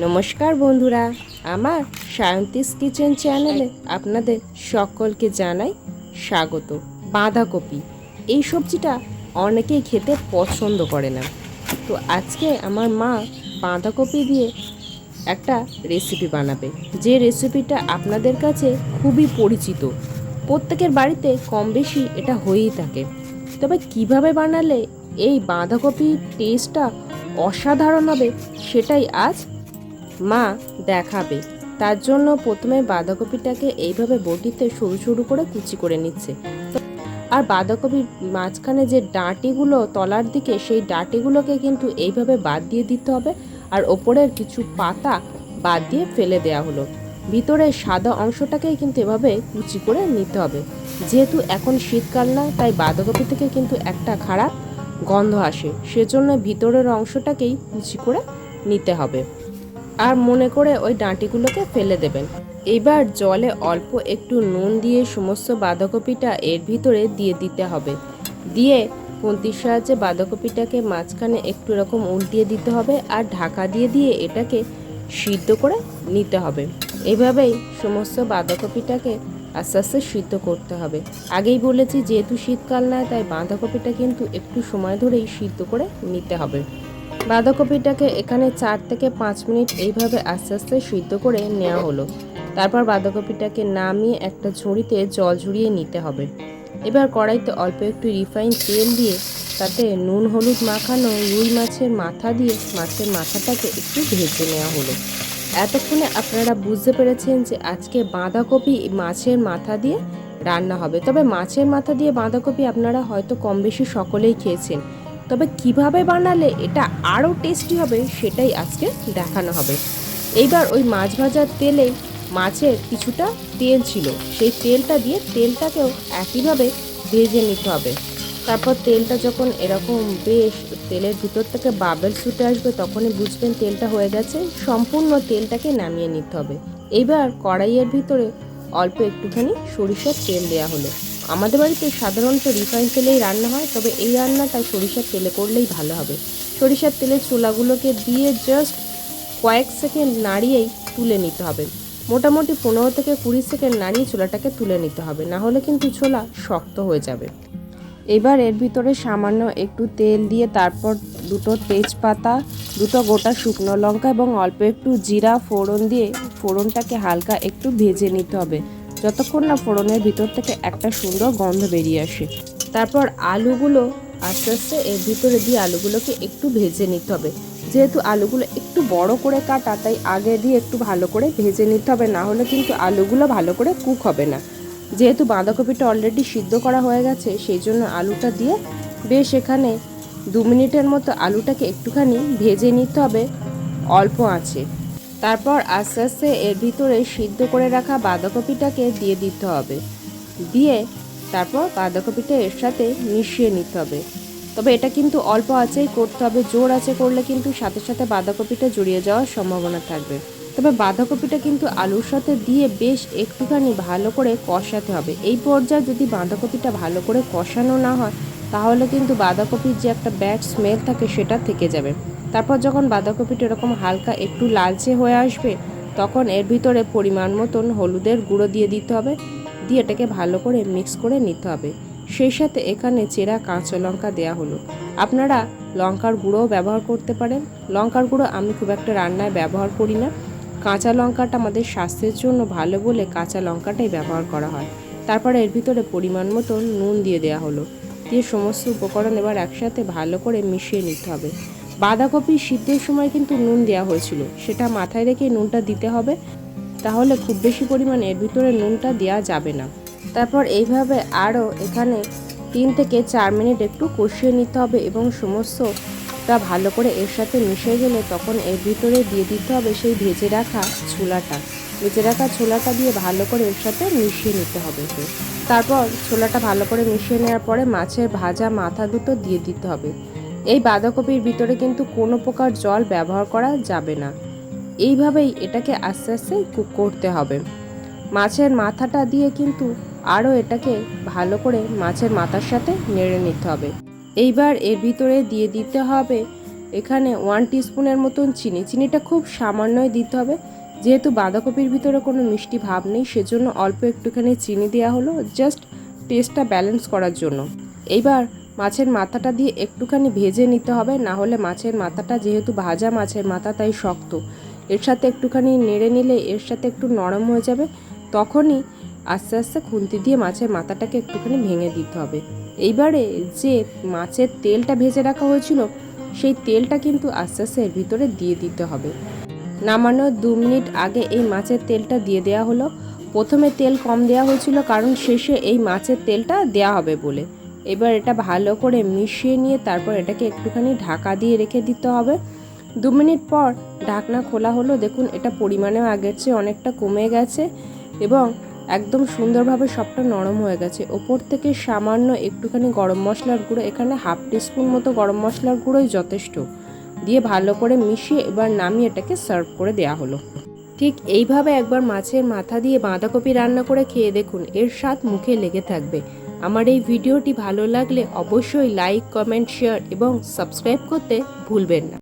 নমস্কার বন্ধুরা, আমার সায়ন্তিস কিচেন চ্যানেলে আপনাদের সকলকে জানাই স্বাগত। বাঁধাকপি, এই সবজিটা অনেকেই খেতে পছন্দ করে না। তো আজকে আমার মা বাঁধাকপি দিয়ে একটা রেসিপি বানাবে। যে রেসিপিটা আপনাদের কাছে খুবই পরিচিত। প্রত্যেকের বাড়িতে কম বেশি এটা হয়েই থাকে। তবে কীভাবে বানালে এই বাঁধাকপির টেস্টটা অসাধারণ হবে, সেটাই আজ মা দেখাবে। তার জন্য প্রথমে বাঁধাকপিটাকে এইভাবে বটিতে সরু সরু করে কুচি করে নিচ্ছে। আর বাঁধাকপির মাঝখানে যে ডাঁটিগুলো তলার দিকে, সেই ডাঁটিগুলোকে কিন্তু এইভাবে বাদ দিয়ে দিতে হবে। আর ওপরের কিছু পাতা বাদ দিয়ে ফেলে দেওয়া হলো। ভিতরে সাদা অংশটাকেই কিন্তু এভাবে কুচি করে নিতে হবে। যেহেতু এখন শীতকাল না, তাই বাঁধাকপি থেকে কিন্তু একটা খারাপ গন্ধ আসে। সেজন্য ভিতরের অংশটাকেই কুচি করে নিতে হবে। আর মনে করে ওই ডাঁটিগুলোকে ফেলে দেবেন। এবার জলে অল্প একটু নুন দিয়ে সমস্ত বাঁধাকপিটা এর ভিতরে দিয়ে দিতে হবে। দিয়ে খুন্তির সাহায্যে বাঁধাকপিটাকে মাঝখানে একটু এরকম উল্টিয়ে দিতে হবে আর ঢাকা দিয়ে দিয়ে এটাকে সিদ্ধ করে নিতে হবে। এভাবেই সমস্ত বাঁধাকপিটাকে আস্তে আস্তে সিদ্ধ করতে হবে। আগেই বলেছি, যেহেতু শীতকাল নয় তাই বাঁধাকপিটা কিন্তু একটু সময় ধরেই সিদ্ধ করে নিতে হবে। বাঁধাকপিটাকে এখানে চার থেকে পাঁচ মিনিট এইভাবে আস্তে আস্তে সিদ্ধ করে নেওয়া হলো। তারপর বাঁধাকপিটাকে নামিয়ে একটা ঝুড়িতে জল ঝরিয়ে নিতে হবে। এবার কড়াইতে অল্প একটু রিফাইন তেল দিয়ে তাতে নুন, হলুদ মাখানো রুই মাছের মাথা দিয়ে মাছের মাথাটাকে একটু ভেজে নেওয়া হলো। এতক্ষণে আপনারা বুঝতে পেরেছেন যে আজকে বাঁধাকপি মাছের মাথা দিয়ে রান্না হবে। তবে মাছের মাথা দিয়ে বাঁধাকপি আপনারা হয়তো কম বেশি সকলেই খেয়েছেন। তবে কীভাবে বানালে এটা আরও টেস্টি হবে সেটাই আজকে দেখানো হবে। এইবার ওই মাছ ভাজার তেলে মাছের কিছুটা তেল ছিল, সেই তেলটা দিয়ে তেলটাকেও একইভাবে ভেজে নিতে হবে। তারপর তেলটা যখন এরকম বেশ তেলের ভিতর থেকে বাবেল ছুটে আসবে তখনই বুঝবেন তেলটা হয়ে গেছে, সম্পূর্ণ তেলটাকে নামিয়ে নিতে হবে। এইবার কড়াইয়ের ভিতরে অল্প একটুখানি সরিষার তেল দেওয়া হলো। আমাদের বাড়িতে সাধারণত রিফাইন তেলেই রান্না হয়, তবে এই রান্নাটা সরিষার তেলে করলেই ভালো হবে। সরিষার তেলের চুলাগুলোকে দিয়ে জাস্ট কয়েক সেকেন্ড নাড়িয়েই তুলে নিতে হবে। মোটামুটি পনেরো থেকে কুড়ি সেকেন্ড নাড়িয়ে ছোলাটাকে তুলে নিতে হবে, না হলে কিন্তু ছোলা শক্ত হয়ে যাবে। এবার এর ভিতরে সামান্য একটু তেল দিয়ে তারপর দুটো তেজপাতা, দুটো গোটা শুকনো লঙ্কা এবং অল্প একটু জিরা ফোড়ন দিয়ে ফোড়নটাকে হালকা একটু ভেজে নিতে হবে। যতক্ষণ না ফোড়নের ভিতর থেকে একটা সুন্দর গন্ধ বেরিয়ে আসে। তারপর আলুগুলো আস্তে আস্তে এর ভিতরে দিয়ে আলুগুলোকে একটু ভেজে নিতে হবে। যেহেতু আলুগুলো একটু বড় করে কাটা, তাই আগে দিয়ে একটু ভালো করে ভেজে নিতে হবে, না হলে কিন্তু আলুগুলো ভালো করে কুক হবে না। যেহেতু বাঁধাকপিটা অলরেডি সিদ্ধ করা হয়ে গেছে, সেই জন্য আলুটা দিয়ে বেশ এখানে দু মিনিটের মতো আলুটাকে একটুখানি ভেজে নিতে হবে অল্প আছে তারপর আস্তে আস্তে এর ভিতরে সিদ্ধ করে রাখা বাঁধাকপিটাকে দিয়ে দিতে হবে। দিয়ে তারপর বাঁধাকপিটা এর সাথে মিশিয়ে নিতে হবে। তবে এটা কিন্তু অল্প আঁচেই করতে হবে, জোর আছে করলে কিন্তু সাথে সাথে বাঁধাকপিটা জড়িয়ে যাওয়ার সম্ভাবনা থাকবে। তবে বাঁধাকপিটা কিন্তু আলুর সাথে দিয়ে বেশ একটুখানি ভালো করে কষাতে হবে। এই পর্যায়ে যদি বাঁধাকপিটা ভালো করে কষানো না হয়, তাহলে কিন্তু বাঁধাকপির যে একটা ব্যাড স্মেল থাকে সেটা থেকে যাবে। তারপর যখন বাঁধাকপিটা এরকম হালকা একটু লালচে হয়ে আসবে, তখন এর ভিতরে পরিমাণ মতন হলুদের গুঁড়ো দিয়ে দিতে হবে। দিয়ে এটাকে ভালো করে মিক্স করে নিতে হবে। সেই সাথে এখানে চেরা কাঁচা লঙ্কা দেওয়া হলো। আপনারা লঙ্কার গুঁড়োও ব্যবহার করতে পারেন। লঙ্কার গুঁড়ো আমি খুব একটা রান্নায় ব্যবহার করি না। কাঁচা লঙ্কাটা আমাদের স্বাস্থ্যের জন্য ভালো বলে কাঁচা লঙ্কাটাই ব্যবহার করা হয়। তারপরে এর ভিতরে পরিমাণ মতো নুন দিয়ে দেওয়া হলো। দিয়ে সমস্ত উপকরণ এবার একসাথে ভালো করে মিশিয়ে নিতে হবে। বাঁধাকপি সিদ্ধের সময় কিন্তু নুন দেওয়া হয়েছিল। সেটা মাথায় রেখে নুনটা দিতে হবে। তাহলে খুব বেশি পরিমাণে এর ভিতরে নুনটা দেওয়া যাবে না। তারপর এইভাবে আরও এখানে তিন থেকে চার মিনিট একটু কষিয়ে নিতে হবে এবং সমস্তটা ভালো করে এর সাথে মিশে গেলে তখন এর ভিতরে দিয়ে দিতে হবে সেই ভেজে রাখা ছোলাটা। ভেজে রাখা ছোলাটা দিয়ে ভালো করে এর সাথে মিশিয়ে নিতে হবে তারপর ছোলাটা ভালো করে মিশিয়ে নেওয়ার পরে মাছের ভাজা মাথা দুটো দিয়ে দিতে হবে। এই বাঁধাকপির ভিতরে কিন্তু কোনো প্রকার জল ব্যবহার করা যাবে না। এইভাবেই এটাকে আস্তে আস্তে কুক করতে হবে। মাছের মাথাটা দিয়ে কিন্তু আরও এটাকে ভালো করে মাছের মাথার সাথে নেড়ে নিতে হবে। এইবার এর ভিতরে দিয়ে দিতে হবে এখানে ওয়ান টিস্পুনের মতন চিনি। চিনিটা খুব সামান্যই দিতে হবে। যেহেতু বাঁধাকপির ভিতরে কোনো মিষ্টি ভাব নেই, সেজন্য অল্প একটুখানি চিনি দেওয়া হলো জাস্ট টেস্টটা ব্যালেন্স করার জন্য। এইবার মাছের মাথাটা দিয়ে একটুখানি ভেজে নিতে হবে, না হলে মাছের মাথাটা যেহেতু ভাজা মাছের মাথা তাই শক্ত। এর সাথে একটুখানি নেড়ে নিলে এর সাথে একটু নরম হয়ে যাবে, তখনই আস্তে আস্তে খুন্তি দিয়ে মাছের মাথাটাকে একটুখানি ভেঙে দিতে হবে। এইবারে যে মাছের তেলটা ভেজে রাখা হয়েছিল, সেই তেলটা কিন্তু আস্তে আস্তে এর ভিতরে দিয়ে দিতে হবে। নামানোর দু মিনিট আগে এই মাছের তেলটা দিয়ে দেওয়া হলো। প্রথমে তেল কম দেওয়া হয়েছিল, কারণ শেষে এই মাছের তেলটা দেওয়া হবে বলে। এবার এটা ভালো করে মিশিয়ে নিয়ে তারপর এটাকে একটুখানি ঢাকা দিয়ে রেখে দিতে হবে। দু মিনিট পর ঢাকনা খোলা হলো। দেখুন, এটা পরিমাণেও আগের চেয়ে অনেকটা কমে গেছে এবং একদম সুন্দরভাবে সবটা নরম হয়ে গেছে। ওপর থেকে সামান্য একটুখানি গরম মশলার গুঁড়ো, এখানে হাফ টিস্পুন মতো গরম মশলার গুঁড়োই যথেষ্ট। দিয়ে ভালো করে মিশিয়ে এবার নামিয়ে এটাকে সার্ভ করে দেওয়া হলো। ঠিক এইভাবে একবার মাছের মাথা দিয়ে বাঁধাকপি রান্না করে খেয়ে দেখুন, এর স্বাদ মুখে লেগে থাকবে। আমার এই ভিডিওটি ভালো লাগলে অবশ্যই লাইক কমেন্ট শেয়ার এবং সাবস্ক্রাইব করতে ভুলবেন না।